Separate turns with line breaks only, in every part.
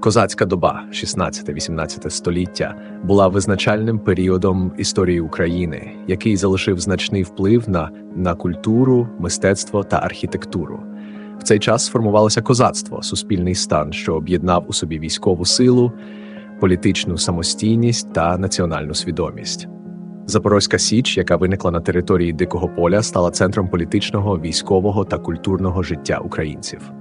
Козацька доба, 16-18 століття, була визначальним періодом історії України, який залишив значний вплив на, на культуру, мистецтво та архітектуру. В цей час сформувалося козацтво, суспільний стан, що об'єднав у собі військову силу, політичну самостійність та національну свідомість. Запорозька Січ, яка виникла на території Дикого поля, стала центром політичного, військового та культурного життя українців.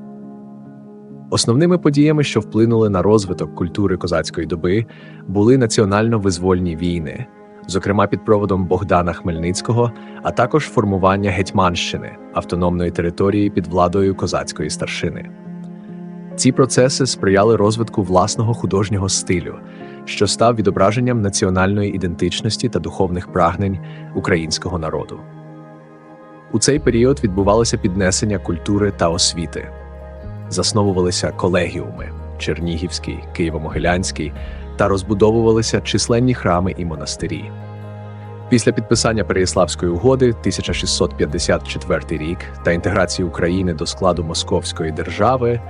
Основними подіями, що вплинули на розвиток культури козацької доби, були національно-визвольні війни, зокрема під проводом Богдана Хмельницького, а також формування Гетьманщини, автономної території під владою козацької старшини. Ці процеси сприяли розвитку власного художнього стилю, що став відображенням національної ідентичності та духовних прагнень українського народу. У цей період відбувалося піднесення культури та освіти засновувалися колегіуми Чернігівський, Києво-Могилянський та розбудовувалися численні храми і монастирі. Після підписання Переяславської угоди 1654 рік та інтеграції України до складу Московської держави,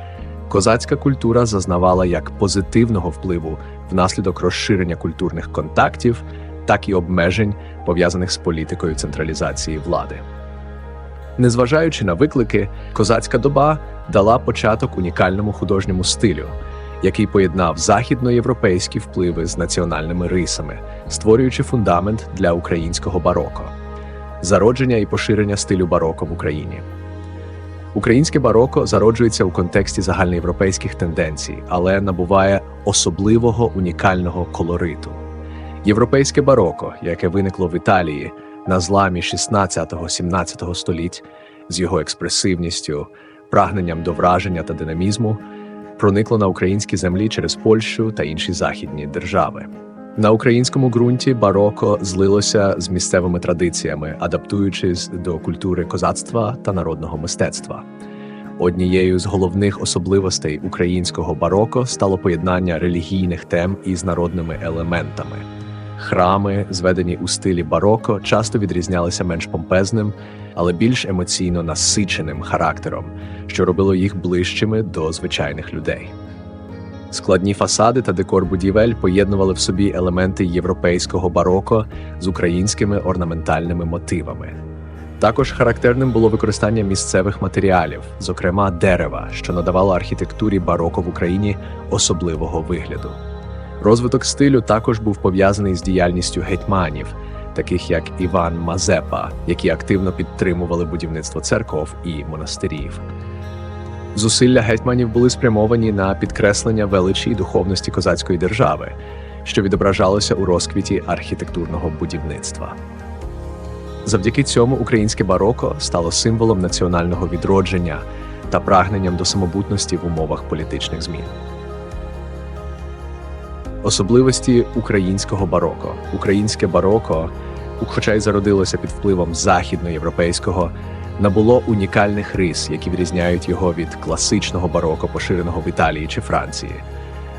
козацька культура зазнавала як позитивного впливу внаслідок розширення культурних контактів, так і обмежень, пов'язаних з політикою централізації влади. Незважаючи на виклики, козацька доба дала початок унікальному художньому стилю, який поєднав західноєвропейські впливи з національними рисами, створюючи фундамент для українського бароко, зародження і поширення стилю бароко в Україні. Українське бароко зароджується у контексті загальноєвропейських тенденцій, але набуває особливого унікального колориту. Європейське бароко, яке виникло в Італії на зламі 16-17 століть з його експресивністю, прагненням до враження та динамізму, проникло на українські землі через Польщу та інші західні держави. На українському ґрунті бароко злилося з місцевими традиціями, адаптуючись до культури козацтва та народного мистецтва. Однією з головних особливостей українського бароко стало поєднання релігійних тем із народними елементами. Храми, зведені у стилі бароко, часто відрізнялися менш помпезним, але більш емоційно насиченим характером, що робило їх ближчими до звичайних людей. Складні фасади та декор будівель поєднували в собі елементи європейського бароко з українськими орнаментальними мотивами. Також характерним було використання місцевих матеріалів, зокрема дерева, що надавало архітектурі бароко в Україні особливого вигляду. Розвиток стилю також був пов'язаний з діяльністю гетьманів, таких як Іван Мазепа, які активно підтримували будівництво церков і монастирів. Зусилля гетьманів були спрямовані на підкреслення величі й духовності козацької держави, що відображалося у розквіті архітектурного будівництва. Завдяки цьому українське бароко стало символом національного відродження та прагненням до самобутності в умовах політичних змін. Особливості українського бароко. Українське бароко, хоча й зародилося під впливом західноєвропейського, набуло унікальних рис, які відрізняють його від класичного бароко, поширеного в Італії чи Франції.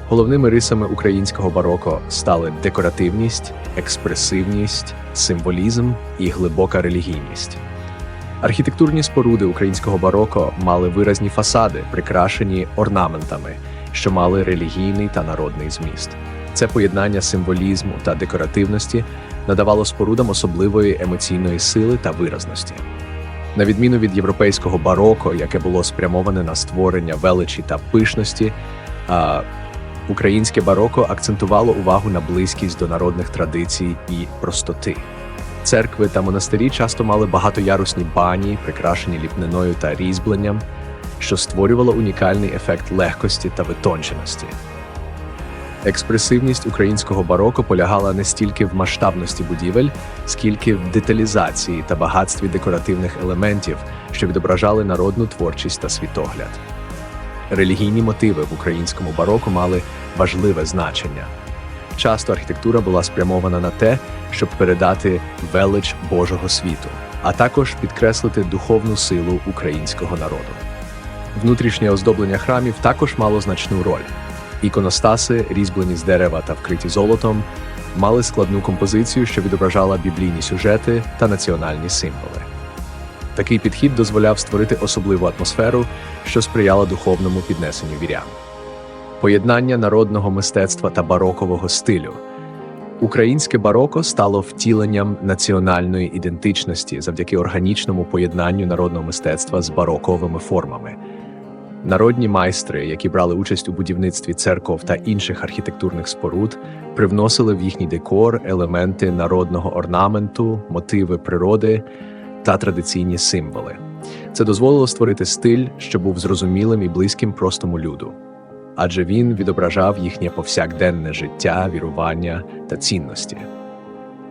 Головними рисами українського бароко стали декоративність, експресивність, символізм і глибока релігійність. Архітектурні споруди українського бароко мали виразні фасади, прикрашені орнаментами, що мали релігійний та народний зміст. Це поєднання символізму та декоративності надавало спорудам особливої емоційної сили та виразності. На відміну від європейського бароко, яке було спрямоване на створення величі та пишності, українське бароко акцентувало увагу на близькість до народних традицій і простоти. Церкви та монастирі часто мали багатоярусні бані, прикрашені ліпниною та різьбленням, що створювало унікальний ефект легкості та витонченості. Експресивність українського бароко полягала не стільки в масштабності будівель, скільки в деталізації та багатстві декоративних елементів, що відображали народну творчість та світогляд. Релігійні мотиви в українському бароко мали важливе значення. Часто архітектура була спрямована на те, щоб передати велич Божого світу, а також підкреслити духовну силу українського народу. Внутрішнє оздоблення храмів також мало значну роль. Іконостаси, різьблені з дерева та вкриті золотом, мали складну композицію, що відображала біблійні сюжети та національні символи. Такий підхід дозволяв створити особливу атмосферу, що сприяла духовному піднесенню вірян. поєднання народного мистецтва та барокового стилю. Українське бароко стало втіленням національної ідентичності завдяки органічному поєднанню народного мистецтва з бароковими формами. Народні майстри, які брали участь у будівництві церков та інших архітектурних споруд, привносили в їхній декор елементи народного орнаменту, мотиви природи та традиційні символи. Це дозволило створити стиль, що був зрозумілим і близьким простому люду, адже він відображав їхнє повсякденне життя, вірування та цінності.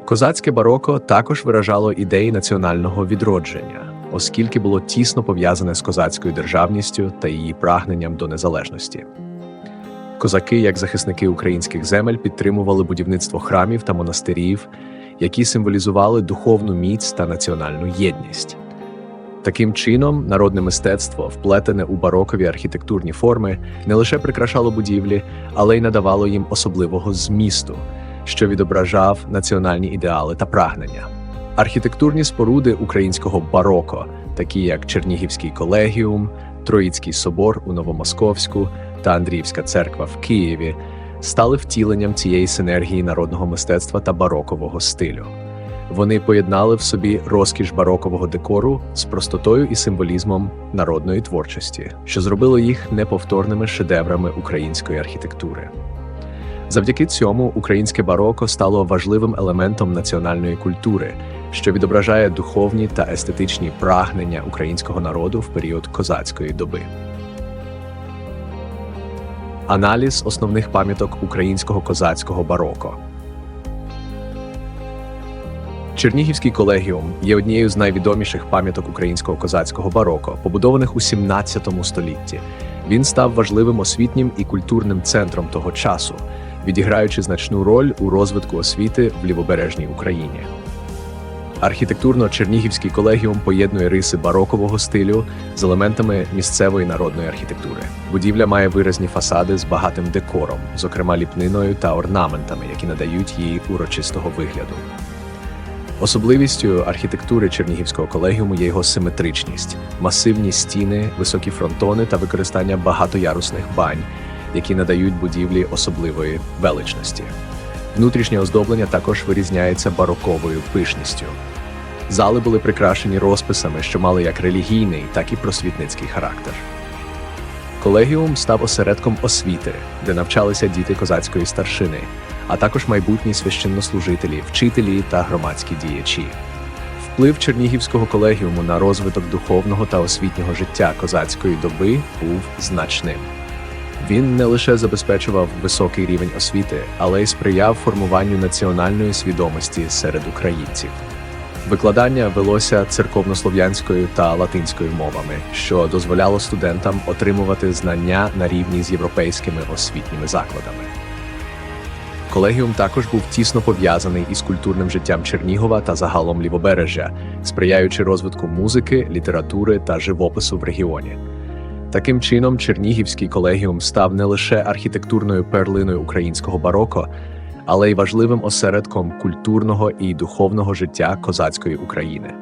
Козацьке бароко також виражало ідеї національного відродження, оскільки було тісно пов'язане з козацькою державністю та її прагненням до незалежності. Козаки, як захисники українських земель, підтримували будівництво храмів та монастирів, які символізували духовну міць та національну єдність. Таким чином, народне мистецтво, вплетене у барокові архітектурні форми, не лише прикрашало будівлі, але й надавало їм особливого змісту, що відображав національні ідеали та прагнення. Архітектурні споруди українського бароко, такі як Чернігівський колегіум, Троїцький собор у Новомосковську та Андріївська церква в Києві, стали втіленням цієї синергії народного мистецтва та барокового стилю. Вони поєднали в собі розкіш барокового декору з простотою і символізмом народної творчості, що зробило їх неповторними шедеврами української архітектури. Завдяки цьому українське бароко стало важливим елементом національної культури, що відображає духовні та естетичні прагнення українського народу в період козацької доби. Аналіз основних пам'яток українського козацького бароко. Чернігівський колегіум є однією з найвідоміших пам'яток українського козацького бароко, побудованих у 17 столітті. Він став важливим освітнім і культурним центром того часу, відіграючи значну роль у розвитку освіти в лівобережній Україні. Архітектурно Чернігівський колегіум поєднує риси барокового стилю з елементами місцевої народної архітектури. Будівля має виразні фасади з багатим декором, зокрема ліпниною та орнаментами, які надають їй урочистого вигляду. Особливістю архітектури Чернігівського колегіуму є його симетричність, масивні стіни, високі фронтони та використання багатоярусних бань, які надають будівлі особливої величності. Внутрішнє оздоблення також вирізняється бароковою пишністю. Зали були прикрашені розписами, що мали як релігійний, так і просвітницький характер. Колегіум став осередком освіти, де навчалися діти козацької старшини, а також майбутні священнослужителі, вчителі та громадські діячі. Вплив Чернігівського колегіуму на розвиток духовного та освітнього життя козацької доби був значним. Він не лише забезпечував високий рівень освіти, але й сприяв формуванню національної свідомості серед українців. Викладання велося церковнослов'янською та латинською мовами, що дозволяло студентам отримувати знання на рівні з європейськими освітніми закладами. Колегіум також був тісно пов'язаний із культурним життям Чернігова та загалом лівобережжя, сприяючи розвитку музики, літератури та живопису в регіоні. Таким чином, Чернігівський колегіум став не лише архітектурною перлиною українського бароко, але й важливим осередком культурного і духовного життя козацької України.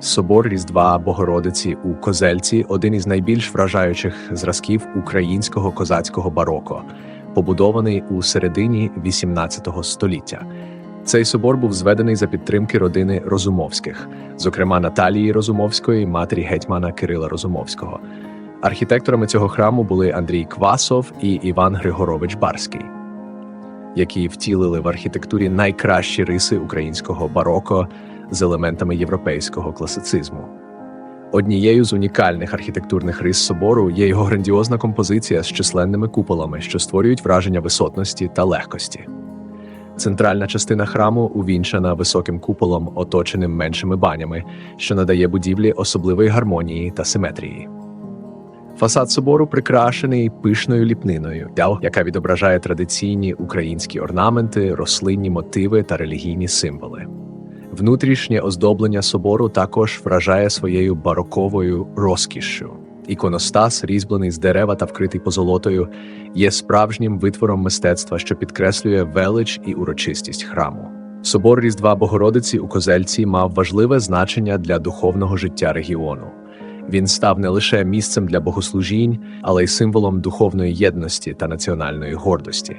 Собор Різдва Богородиці у Козельці один із найбільш вражаючих зразків українського козацького бароко, побудований у середині XVIII століття. Цей собор був зведений за підтримки родини Розумовських, зокрема Наталії Розумовської, матері гетьмана Кирила Розумовського. Архітекторами цього храму були Андрій Квасов і Іван Григорович Барський, які втілили в архітектурі найкращі риси українського бароко з елементами європейського класицизму. Однією з унікальних архітектурних рис собору є його грандіозна композиція з численними куполами, що створюють враження висотності та легкості. Центральна частина храму увінчана високим куполом, оточеним меншими банями, що надає будівлі особливої гармонії та симетрії. Фасад собору прикрашений пишною ліпниною, яка відображає традиційні українські орнаменти, рослинні мотиви та релігійні символи. Внутрішнє оздоблення собору також вражає своєю бароковою розкішшю. Іконостас, різьблений з дерева та вкритий позолотою, є справжнім витвором мистецтва, що підкреслює велич і урочистість храму. Собор Різдва Богородиці у Козельці мав важливе значення для духовного життя регіону. Він став не лише місцем для богослужінь, але й символом духовної єдності та національної гордості.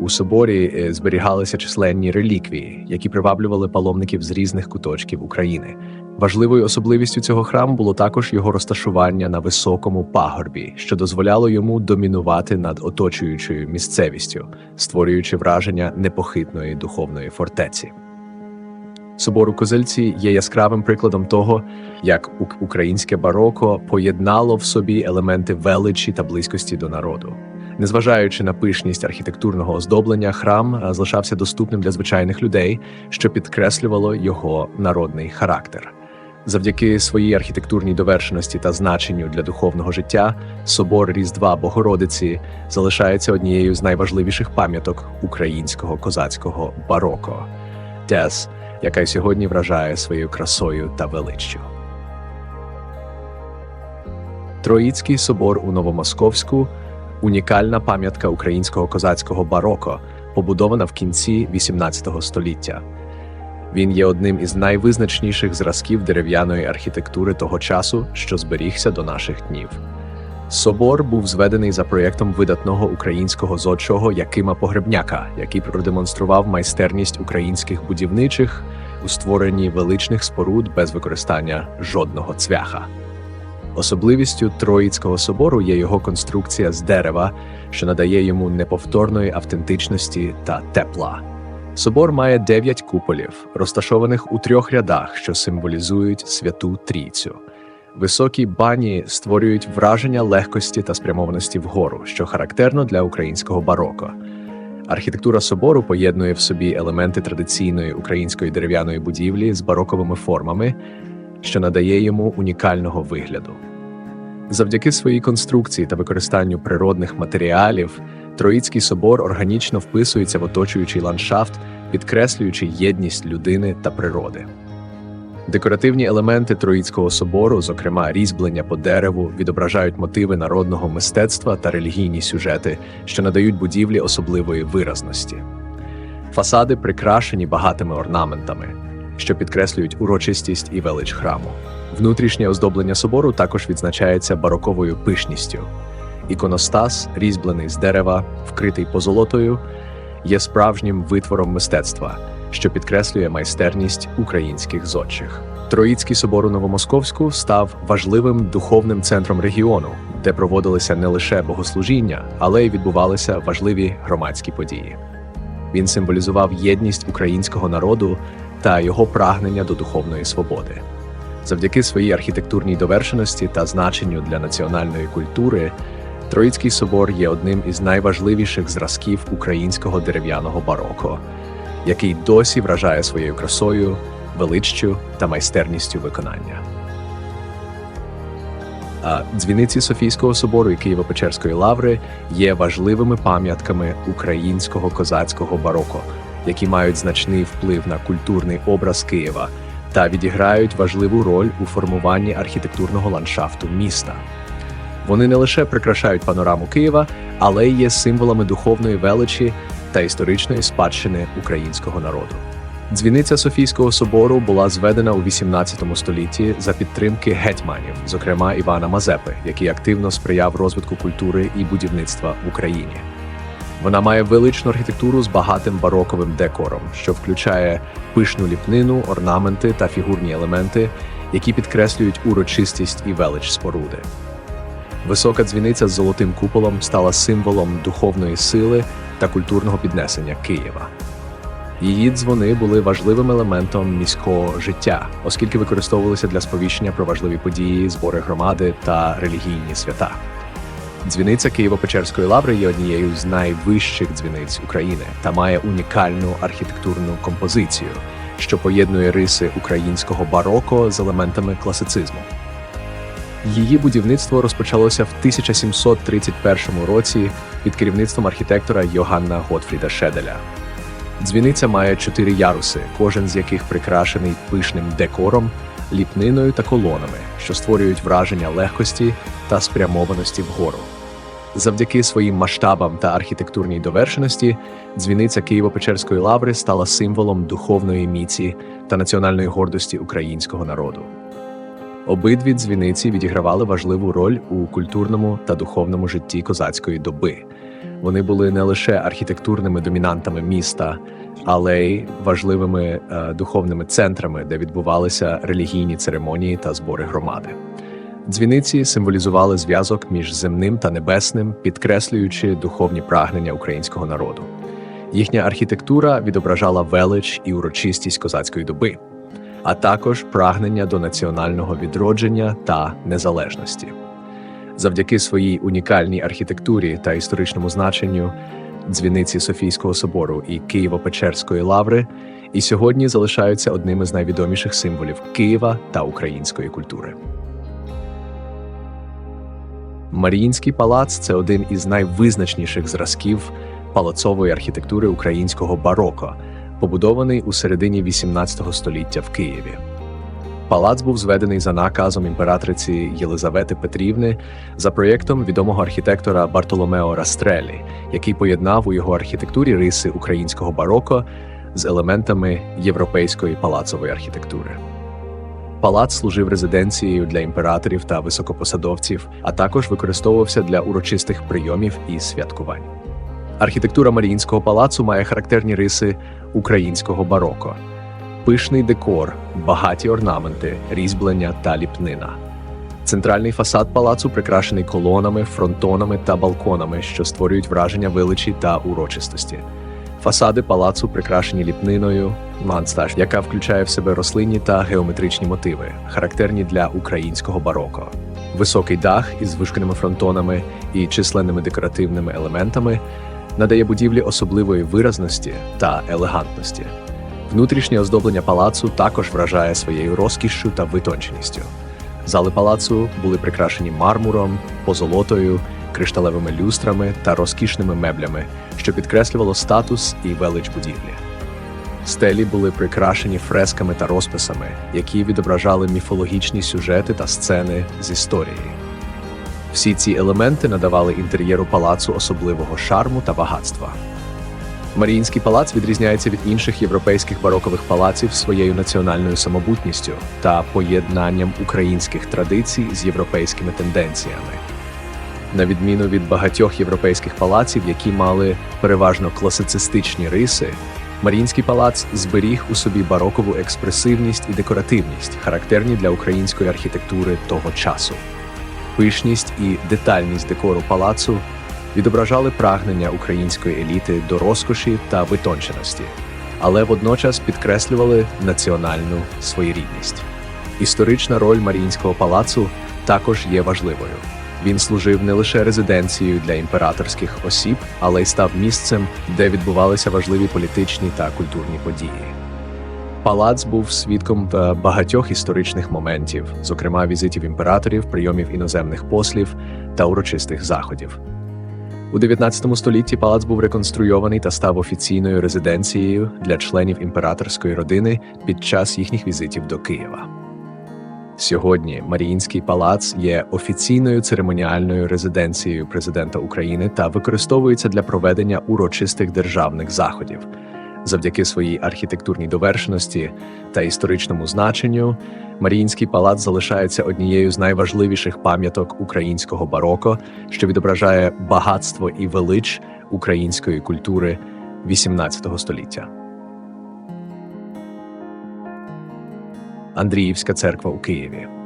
У соборі е, зберігалися численні реліквії, які приваблювали паломників з різних куточків України. Важливою особливістю цього храму було також його розташування на високому пагорбі, що дозволяло йому домінувати над оточуючою місцевістю, створюючи враження непохитної духовної фортеці. Собор у Козельці є яскравим прикладом того, як українське бароко поєднало в собі елементи величі та близькості до народу. Незважаючи на пишність архітектурного оздоблення, храм е, залишався доступним для звичайних людей, що підкреслювало його народний характер. Завдяки своїй архітектурній довершеності та значенню для духовного життя, собор Різдва Богородиці залишається однією з найважливіших пам'яток українського козацького бароко. Тес, яка й сьогодні вражає своєю красою та величчю. Троїцький собор у Новомосковську унікальна пам'ятка українського козацького бароко, побудована в кінці XVIII століття. Він є одним із найвизначніших зразків дерев'яної архітектури того часу, що зберігся до наших днів. Собор був зведений за проєктом видатного українського зодчого Якима Погребняка, який продемонстрував майстерність українських будівничих у створенні величних споруд без використання жодного цвяха. Особливістю Троїцького собору є його конструкція з дерева, що надає йому неповторної автентичності та тепла. Собор має дев'ять куполів, розташованих у трьох рядах, що символізують святу трійцю. Високі бані створюють враження легкості та спрямованості вгору, що характерно для українського бароко. Архітектура собору поєднує в собі елементи традиційної української дерев'яної будівлі з бароковими формами, що надає йому унікального вигляду. Завдяки своїй конструкції та використанню природних матеріалів, Троїцький собор органічно вписується в оточуючий ландшафт, підкреслюючи єдність людини та природи. Декоративні елементи Троїцького собору, зокрема різьблення по дереву, відображають мотиви народного мистецтва та релігійні сюжети, що надають будівлі особливої виразності. Фасади прикрашені багатими орнаментами, що підкреслюють урочистість і велич храму. Внутрішнє оздоблення собору також відзначається бароковою пишністю. Іконостас, різьблений з дерева, вкритий позолотою, є справжнім витвором мистецтва, що підкреслює майстерність українських зодчих. Троїцький собор у Новомосковську став важливим духовним центром регіону, де проводилися не лише богослужіння, але й відбувалися важливі громадські події. Він символізував єдність українського народу та його прагнення до духовної свободи. Завдяки своїй архітектурній довершеності та значенню для національної культури, Троїцький собор є одним із найважливіших зразків українського дерев'яного бароко, який досі вражає своєю красою, величчю та майстерністю виконання. А дзвіниці Софійського собору і Києво-Печерської лаври є важливими пам'ятками українського козацького бароко, які мають значний вплив на культурний образ Києва та відіграють важливу роль у формуванні архітектурного ландшафту міста. Вони не лише прикрашають панораму Києва, але й є символами духовної величі та історичної спадщини українського народу. Дзвіниця Софійського собору була зведена у XVIII столітті за підтримки гетьманів, зокрема Івана Мазепи, який активно сприяв розвитку культури і будівництва в Україні. Вона має величну архітектуру з багатим бароковим декором, що включає пишну ліпнину, орнаменти та фігурні елементи, які підкреслюють урочистість і велич споруди. Висока дзвіниця з золотим куполом стала символом духовної сили та культурного піднесення Києва. Її дзвони були важливим елементом міського життя, оскільки використовувалися для сповіщення про важливі події, збори громади та релігійні свята. Дзвіниця Києво-Печерської лаври є однією з найвищих дзвіниць України та має унікальну архітектурну композицію, що поєднує риси українського бароко з елементами класицизму. Її будівництво розпочалося в 1731 році під керівництвом архітектора Йоганна Готфріда Шеделя. Дзвіниця має чотири яруси, кожен з яких прикрашений пишним декором, ліпниною та колонами, що створюють враження легкості та спрямованості вгору. Завдяки своїм масштабам та архітектурній довершеності, дзвіниця Києво-Печерської лаври стала символом духовної міці та національної гордості українського народу. Обидві дзвіниці відігравали важливу роль у культурному та духовному житті козацької доби. Вони були не лише архітектурними домінантами міста, але й важливими е, духовними центрами, де відбувалися релігійні церемонії та збори громади. Дзвіниці символізували зв'язок між земним та небесним, підкреслюючи духовні прагнення українського народу. Їхня архітектура відображала велич і урочистість козацької доби, а також прагнення до національного відродження та незалежності. Завдяки своїй унікальній архітектурі та історичному значенню дзвіниці Софійського собору і Києво-Печерської лаври і сьогодні залишаються одними з найвідоміших символів Києва та української культури. Маріїнський палац це один із найвизначніших зразків палацової архітектури українського бароко, побудований у середині XVIII століття в Києві. Палац був зведений за наказом імператриці Єлизавети Петрівни за проєктом відомого архітектора Бартоломео Растрелі, який поєднав у його архітектурі риси українського бароко з елементами європейської палацової архітектури. Палац служив резиденцією для імператорів та високопосадовців, а також використовувався для урочистих прийомів і святкувань. Архітектура Маріїнського палацу має характерні риси українського бароко, пишний декор, багаті орнаменти, різьблення та ліпнина. Центральний фасад палацу прикрашений колонами, фронтонами та балконами, що створюють враження величі та урочистості. Фасади палацу прикрашені ліпниною, манстаж, яка включає в себе рослинні та геометричні мотиви, характерні для українського бароко. Високий дах із вишканими фронтонами і численними декоративними елементами надає будівлі особливої виразності та елегантності. Внутрішнє оздоблення палацу також вражає своєю розкішшю та витонченістю. Зали палацу були прикрашені мармуром, позолотою, кришталевими люстрами та розкішними меблями, що підкреслювало статус і велич будівлі. Стелі були прикрашені фресками та розписами, які відображали міфологічні сюжети та сцени з історії. Всі ці елементи надавали інтер'єру палацу особливого шарму та багатства. Маріїнський палац відрізняється від інших європейських барокових палаців своєю національною самобутністю та поєднанням українських традицій з європейськими тенденціями. На відміну від багатьох європейських палаців, які мали переважно класицистичні риси, Маріїнський палац зберіг у собі барокову експресивність і декоративність, характерні для української архітектури того часу. Пишність і детальність декору палацу відображали прагнення української еліти до розкоші та витонченості, але водночас підкреслювали національну своєрідність. Історична роль Маріїнського палацу також є важливою. Він служив не лише резиденцією для імператорських осіб, але й став місцем, де відбувалися важливі політичні та культурні події. Палац був свідком е, багатьох історичних моментів, зокрема візитів імператорів, прийомів іноземних послів та урочистих заходів. У 19 столітті палац був реконструйований та став офіційною резиденцією для членів імператорської родини під час їхніх візитів до Києва. Сьогодні Маріїнський палац є офіційною церемоніальною резиденцією президента України та використовується для проведення урочистих державних заходів. Завдяки своїй архітектурній довершеності та історичному значенню, Маріїнський палац залишається однією з найважливіших пам'яток українського бароко, що відображає багатство і велич української культури XVIII століття. Андріївська церква у Києві.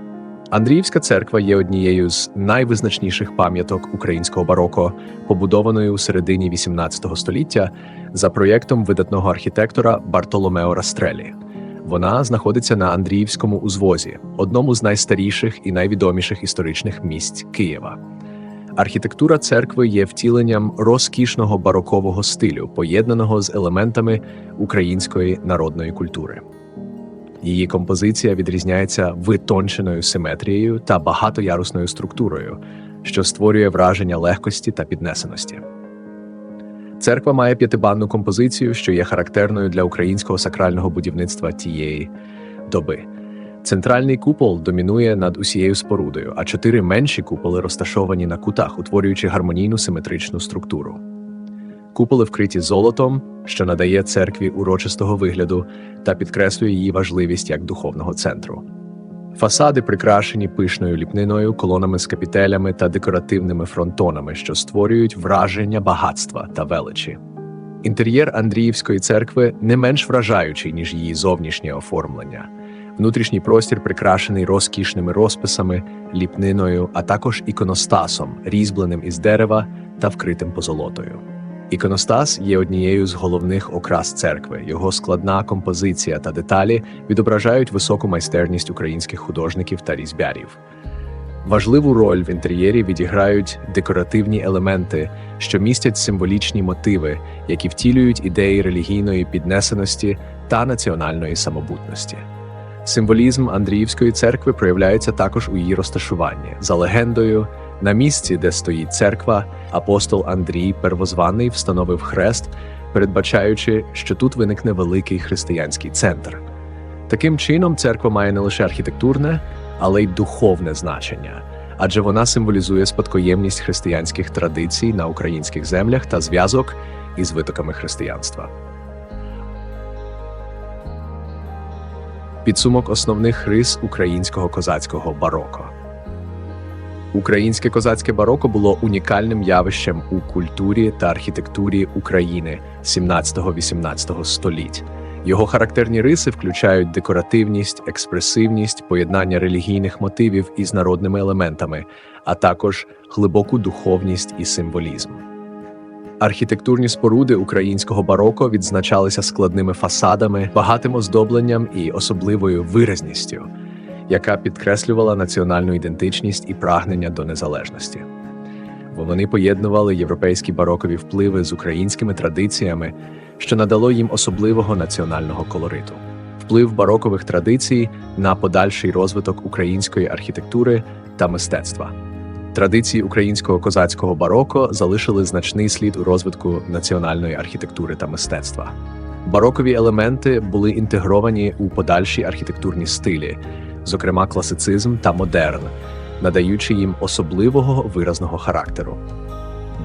Андріївська церква є однією з найвизначніших пам'яток українського бароко, побудованою у середині XVIII століття за проєктом видатного архітектора Бартоломео Растрелі. Вона знаходиться на Андріївському узвозі, одному з найстаріших і найвідоміших історичних місць Києва. Архітектура церкви є втіленням розкішного барокового стилю, поєднаного з елементами української народної культури. Її композиція відрізняється витонченою симетрією та багатоярусною структурою, що створює враження легкості та піднесеності. Церква має п'ятибанну композицію, що є характерною для українського сакрального будівництва тієї доби. Центральний купол домінує над усією спорудою, а чотири менші куполи розташовані на кутах, утворюючи гармонійну симетричну структуру. Куполи вкриті золотом, що надає церкві урочистого вигляду та підкреслює її важливість як духовного центру. Фасади прикрашені пишною ліпниною, колонами з капітелями та декоративними фронтонами, що створюють враження багатства та величі. Інтер'єр Андріївської церкви не менш вражаючий, ніж її зовнішнє оформлення. Внутрішній простір прикрашений розкішними розписами, ліпниною, а також іконостасом, різьбленим із дерева та вкритим позолотою. Іконостас є однією з головних окрас церкви. Його складна композиція та деталі відображають високу майстерність українських художників та різьбярів. Важливу роль в інтер'єрі відіграють декоративні елементи, що містять символічні мотиви, які втілюють ідеї релігійної піднесеності та національної самобутності. Символізм Андріївської церкви проявляється також у її розташуванні. За легендою, на місці, де стоїть церква, апостол Андрій Первозваний встановив хрест, передбачаючи, що тут виникне великий християнський центр. Таким чином, церква має не лише архітектурне, але й духовне значення, адже вона символізує спадкоємність християнських традицій на українських землях та зв'язок із витоками християнства. Підсумок основних рис українського козацького бароко. Українське козацьке бароко було унікальним явищем у культурі та архітектурі України 17-18 століть. Його характерні риси включають декоративність, експресивність, поєднання релігійних мотивів із народними елементами, а також глибоку духовність і символізм. Архітектурні споруди українського бароко відзначалися складними фасадами, багатим оздобленням і особливою виразністю, яка підкреслювала національну ідентичність і прагнення до незалежності. Вони поєднували європейські барокові впливи з українськими традиціями, що надало їм особливого національного колориту. Вплив барокових традицій на подальший розвиток української архітектури та мистецтва. Традиції українського козацького бароко залишили значний слід у розвитку національної архітектури та мистецтва. Барокові елементи були інтегровані у подальші архітектурні стилі, зокрема класицизм та модерн, надаючи їм особливого виразного характеру.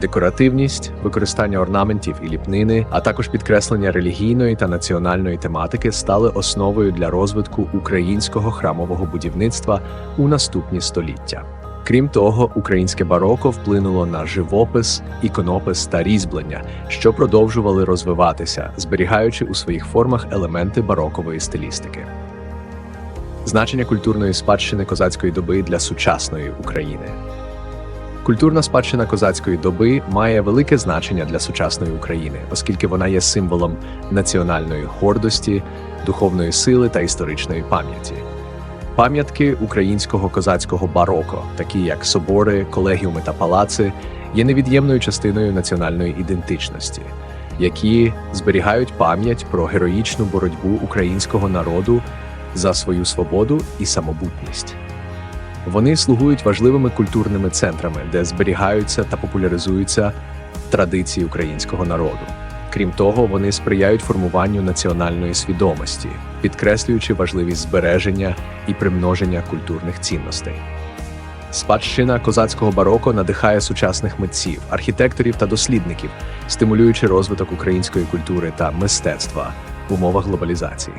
Декоративність, використання орнаментів і ліпнини, а також підкреслення релігійної та національної тематики стали основою для розвитку українського храмового будівництва у наступні століття. Крім того, українське бароко вплинуло на живопис, іконопис та різьблення, що продовжували розвиватися, зберігаючи у своїх формах елементи барокової стилістики. Значення культурної спадщини козацької доби для сучасної України. Культурна спадщина козацької доби має велике значення для сучасної України, оскільки вона є символом національної гордості, духовної сили та історичної пам'яті. Пам'ятки українського козацького бароко, такі як собори, колегіуми та палаци, є невід'ємною частиною національної ідентичності, які зберігають пам'ять про героїчну боротьбу українського народу за свою свободу і самобутність. Вони слугують важливими культурними центрами, де зберігаються та популяризуються традиції українського народу. Крім того, вони сприяють формуванню національної свідомості, підкреслюючи важливість збереження і примноження культурних цінностей. Спадщина козацького бароко надихає сучасних митців, архітекторів та дослідників, стимулюючи розвиток української культури та мистецтва в умовах глобалізації.